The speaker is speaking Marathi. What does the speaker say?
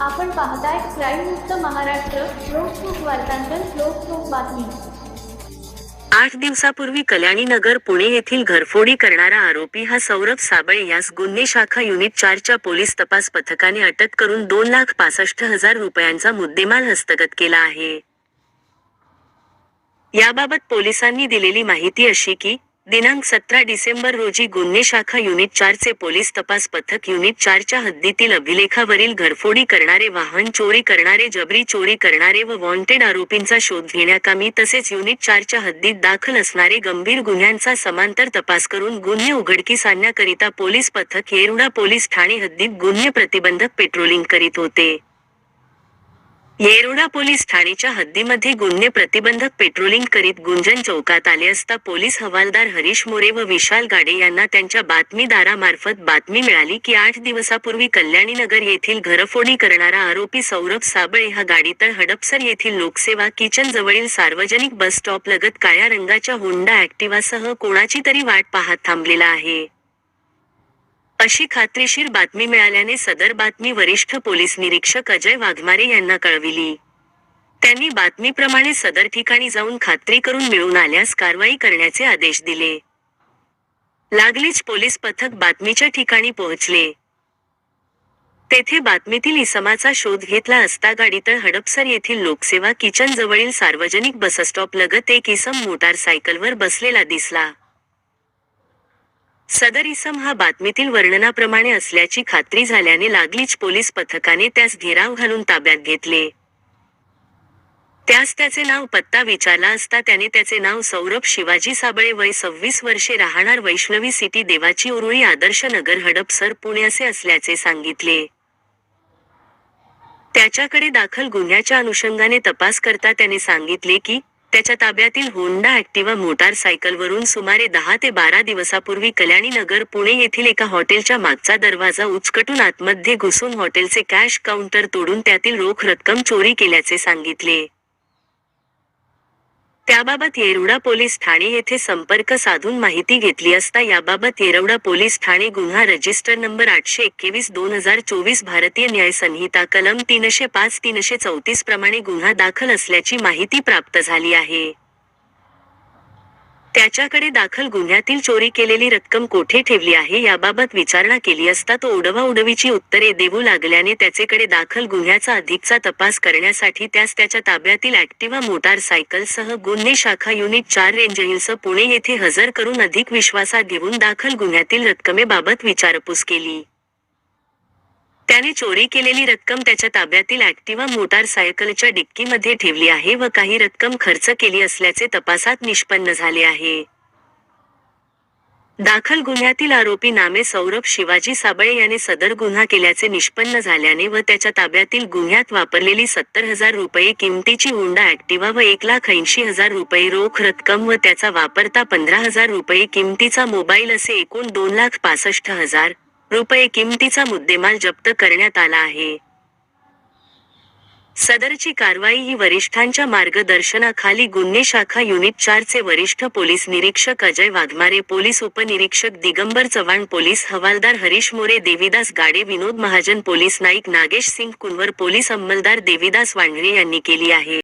आपण पाहताय क्राईममुक्त महाराष्ट्र लोकसुख वार्तांकन लोकसुख बातमी. आठ दिवसापूर्वी कल्याणी नगर पुणे येथील घरफोडी करणारा आरोपी हा सौरभ साबळे यास गुन्हे शाखा युनिट चारच्या पोलीस तपास पथकाने अटक करून दोन लाख पासष्ट हजार रुपयांचा मुद्देमाल हस्तगत केला आहे. याबाबत पोलिसांनी दिलेली माहिती अशी की दिनांक सतरा डिसेंबर रोजी गुन्हे शाखा युनिट चारचे पोलीस तपास पथक युनिट चारच्या हद्दीतील अभिलेखावरील घरफोडी करणारे वाहन चोरी करणारे जबरी चोरी करणारे व वॉन्टेड आरोपींचा शोध घेण्याकामी तसेच युनिट चारच्या हद्दीत दाखल असणारे गंभीर गुन्ह्यांचा समांतर तपास करून गुन्हे उघडकीस आणण्याकरिता पोलीस पथक येरुडा पोलीस ठाणे हद्दीत गुन्हे प्रतिबंधक पेट्रोलिंग करीत होते. येरोडा पोलीस ठाणेच्या हद्दीमध्ये गुन्हे प्रतिबंधक पेट्रोलिंग करीत गुंजन चौकात आले असता पोलीस हवालदार हरीश मोरे व विशाल गाडे यांना त्यांच्या बातमीदारामार्फत बातमी मिळाली की आठ दिवसापूर्वी कल्याणीनगर येथील घरफोडी करणारा आरोपी सौरभ साबळे हा गाडीतळ हडपसर येथील लोकसेवा किचन जवळील सार्वजनिक बस स्टॉप लगत काळ्या रंगाच्या होंडा ऍक्टिवासह कोणाची तरी वाट पाहत थांबलेला आहे. अशी खात्रीशीर बातमी मिळाल्याने सदर बातमी वरिष्ठ पोलीस निरीक्षक अजय वाघमारे यांना कळविली. त्यांनी बातमीप्रमाणे सदर ठिकाणी जाऊन खात्री करून मिळून आल्यास कारवाई करण्याचे आदेश दिले. लागलीच पोलीस पथक बातमीच्या ठिकाणी पोहोचले. तेथे बातमीतील इसमाचा शोध घेतला असता गाडीतळ हडपसर येथील लोकसेवा किचन जवळील सार्वजनिक बसस्टॉप लगत एक इसम मोटारसायकलवर बसलेला दिसला. सदर इसम हा बातमीतील वर्णनाप्रमाणे असल्याची खात्री झाल्याने लागलीच पोलीस पथकाने त्यास घेराव घालून ताब्यात घेतले. त्यास त्याचे नाव पत्ता विचारला असता त्याने त्याचे नाव सौरभ शिवाजी साबळे वय सव्वीस वर्षे राहणार वैष्णवी सिटी देवाची उरुळी आदर्श नगर हडपसर पुणे असे असल्याचे सांगितले. त्याच्याकडे दाखल गुन्ह्याच्या अनुषंगाने तपास करता त्याने सांगितले की त्याच्या ताब्यातील होंडा ऍक्टिवा मोटारसायकलवरून सुमारे दहा ते बारा दिवसापूर्वी कल्याणी नगर पुणे येथील एका हॉटेलच्या मागचा दरवाजा उचकटून आतमध्ये घुसून हॉटेलचे कॅश काउंटर तोडून त्यातील रोख रक्कम चोरी केल्याचे सांगितले. त्याबाबत येरवडा पोलीस ठाणे येथे संपर्क साधून माहिती घेतली असता याबाबत येरवडा पोलीस ठाणे गुन्हा रजिस्टर नंबर आठशे एकवीस दोन हजार चोवीस भारतीय न्याय संहिता कलम तीनशे पाच तीनशे चौतीस प्रमाणे गुन्हा दाखल असल्याची माहिती प्राप्त झाली आहे. त्याच्याकडे दाखल गुन्ह्यातील चोरी केलेली रक्कम कोठे ठेवली आहे याबाबत विचारणा केली असता तो उडवा उडवीची उत्तरे देऊ लागल्याने त्याचेकडे दाखल गुन्ह्याचा अधिकचा तपास करण्यासाठी त्यास त्याच्या ताब्यातील ऍक्टिवा मोटारसायकलसह गुन्हे शाखा युनिट चार रेंज हिल्स पुणे येथे हजर करून अधिक विश्वासात घेऊन दाखल गुन्ह्यातील रक्कमेबाबत विचारपूस केली. त्याने चोरी केलेली रक्कम त्याच्या ताब्यातील ऍक्टिवा मोटारसायकलच्या डिक्कीमध्ये ठेवली आहे व काही रक्कम खर्च केली असल्याचे तपासात निष्पन्न झाले आहे. दाखल गुन्ह्यातील आरोपी नामे सौरभ शिवाजी साबळे याने सदर गुन्हा केल्याचे निष्पन्न झाल्याने व त्याच्या ताब्यातील गुन्ह्यात वापरलेली सत्तर हजार रुपये किमतीची हुंडा ऍक्टिवा व एक लाख ऐंशी हजार रुपये रोख रक्कम व त्याचा वापरता पंधरा हजार रुपये किमतीचा मोबाईल असे एकूण दोन लाख पासष्ट हजार रुपये किमतीचा मुद्देमाल जप्त करण्यात आला आहे. सदरची कारवाई ही वरिष्ठांच्या मार्गदर्शनाखाली गुन्हे शाखा युनिट चारचे वरिष्ठ पोलीस निरीक्षक अजय वाघमारे पोलीस उपनिरीक्षक दिगंबर चव्हाण पोलीस हवालदार हरीश मोरे देवीदास गाडे विनोद महाजन पोलीस नाईक नागेश सिंग कुंवर पोलीस अंमलदार देवीदास वांढरे यांनी केली आहे.